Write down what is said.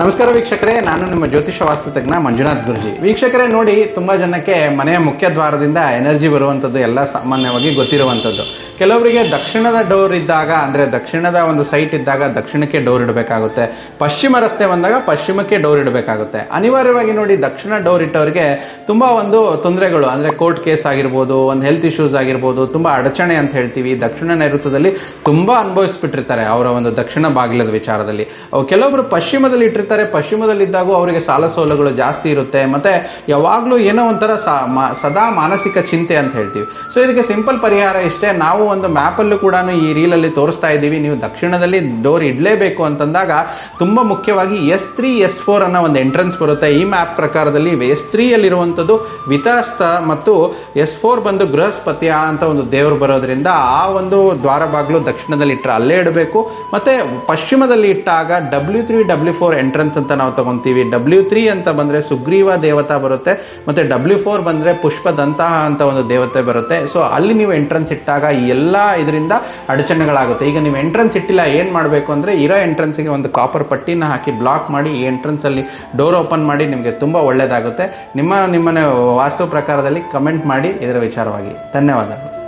ನಮಸ್ಕಾರ ವೀಕ್ಷಕರೇ, ನಾನು ನಿಮ್ಮ ಜ್ಯೋತಿಷ ವಾಸ್ತುತಜ್ಞ ಮಂಜುನಾಥ್ ಗುರುಜಿ. ವೀಕ್ಷಕರೇ, ನೋಡಿ, ತುಂಬ ಜನಕ್ಕೆ ಮನೆಯ ಮುಖ್ಯ ದ್ವಾರದಿಂದ ಎನರ್ಜಿ ಬರುವಂಥದ್ದು ಎಲ್ಲ ಸಾಮಾನ್ಯವಾಗಿ ಗೊತ್ತಿರುವಂಥದ್ದು. ಕೆಲವರಿಗೆ ದಕ್ಷಿಣದ ಡೋರ್ ಇದ್ದಾಗ, ಅಂದರೆ ದಕ್ಷಿಣದ ಒಂದು ಸೈಟ್ ಇದ್ದಾಗ ದಕ್ಷಿಣಕ್ಕೆ ಡೋರ್ ಇಡಬೇಕಾಗುತ್ತೆ. ಪಶ್ಚಿಮ ರಸ್ತೆ ಬಂದಾಗ ಪಶ್ಚಿಮಕ್ಕೆ ಡೋರ್ ಇಡಬೇಕಾಗುತ್ತೆ. ಅನಿವಾರ್ಯವಾಗಿ ನೋಡಿ, ದಕ್ಷಿಣ ಡೋರ್ ಇಟ್ಟವರಿಗೆ ತುಂಬ ಒಂದು ತೊಂದರೆಗಳು, ಅಂದರೆ ಕೋರ್ಟ್ ಕೇಸ್ ಆಗಿರ್ಬೋದು, ಒಂದು ಹೆಲ್ತ್ ಇಶ್ಯೂಸ್ ಆಗಿರ್ಬೋದು, ತುಂಬ ಅಡಚಣೆ ಅಂತ ಹೇಳ್ತೀವಿ. ದಕ್ಷಿಣ ನೈಋತ್ಯದಲ್ಲಿ ತುಂಬ ಅನುಭವಿಸ್ಬಿಟ್ಟಿರ್ತಾರೆ ಅವರ ಒಂದು ದಕ್ಷಿಣ ಬಾಗಿಲದ ವಿಚಾರದಲ್ಲಿ. ಅವು ಕೆಲವೊಬ್ರು ಪಶ್ಚಿಮದಲ್ಲಿ ಇಟ್ಟಿರ್ತಾರೆ, ಪಶ್ಚಿಮದಲ್ಲಿದ್ದಾಗೂ ಅವರಿಗೆ ಸಾಲ ಸೌಲಭ್ಯಗಳು ಜಾಸ್ತಿ ಇರುತ್ತೆ. ಮತ್ತು ಯಾವಾಗಲೂ ಏನೋ ಒಂಥರ ಸದಾ ಮಾನಸಿಕ ಚಿಂತೆ ಅಂತ ಹೇಳ್ತೀವಿ. ಸೊ ಇದಕ್ಕೆ ಸಿಂಪಲ್ ಪರಿಹಾರ ಇಷ್ಟೇ. ನಾವು ಒಂದು ಮ್ಯಾಪಲ್ಲೂ ಕೂಡ ಈ ರೀಲಲ್ಲಿ ತೋರಿಸ್ತಾ ಇದ್ದೀವಿ. ನೀವು ದಕ್ಷಿಣದಲ್ಲಿ ಡೋರ್ ಇಡಲೇಬೇಕು ಅಂತಂದಾಗ ತುಂಬ ಮುಖ್ಯವಾಗಿ ಎಸ್ ತ್ರೀ ಎಸ್ ಫೋರ್ ಅನ್ನೋ ಒಂದು ಎಂಟ್ರೆನ್ಸ್ ಬರುತ್ತೆ. ಈ ಮ್ಯಾಪ್ ಪ್ರಕಾರದಲ್ಲಿ ಎಸ್ ತ್ರೀಯಲ್ಲಿರುವಂಥದ್ದು ವಿತಾಸ್ತ ಮತ್ತು ಎಸ್ ಫೋರ್ ಬಂದು ಬೃಹಸ್ಪತಿಯ ಅಂತ ಒಂದು ದೇವರು ಬರೋದ್ರಿಂದ ಆ ಒಂದು ದ್ವಾರ ಬಾಗಿಲು ದಕ್ಷಿಣದಲ್ಲಿ ಇಟ್ಟರೆ ಅಲ್ಲೇ ಇಡಬೇಕು. ಮತ್ತು ಪಶ್ಚಿಮದಲ್ಲಿ ಇಟ್ಟಾಗ W three W four entrance ಅಂತ ನಾವು ತಗೊಂತೀವಿ. ಡಬ್ಲ್ಯೂ ತ್ರೀ ಅಂತ ಬಂದರೆ ಸುಗ್ರೀವ ದೇವತಾ ಬರುತ್ತೆ. ಮತ್ತೆ ಡಬ್ಲ್ಯೂ ಫೋರ್ ಬಂದರೆ ಪುಷ್ಪದಂತಹ ಅಂತ ಒಂದು ದೇವತೆ ಬರುತ್ತೆ. ಸೊ ಅಲ್ಲಿ ನೀವು ಎಂಟ್ರೆನ್ಸ್ ಇಟ್ಟಾಗ ಈ ಎಲ್ಲ ಇದರಿಂದ ಅಡಚಣೆಗಳಾಗುತ್ತೆ. ಈಗ ನೀವು ಎಂಟ್ರೆನ್ಸ್ ಇಟ್ಟಿಲ್ಲ, ಏನು ಮಾಡಬೇಕು ಅಂದರೆ ಇರೋ ಎಂಟ್ರೆನ್ಸಿಗೆ ಒಂದು ಕಾಪರ್ ಪಟ್ಟಿನ ಹಾಕಿ ಬ್ಲಾಕ್ ಮಾಡಿ ಈ ಎಂಟ್ರೆನ್ಸಲ್ಲಿ ಡೋರ್ ಓಪನ್ ಮಾಡಿ ನಿಮಗೆ ತುಂಬ ಒಳ್ಳೆಯದಾಗುತ್ತೆ ನಿಮ್ಮ ನಿಮ್ಮನೆ ವಾಸ್ತು ಪ್ರಕಾರದಲ್ಲಿ ಕಮೆಂಟ್ ಮಾಡಿ ಇದರ ವಿಚಾರವಾಗಿ. ಧನ್ಯವಾದಗಳು.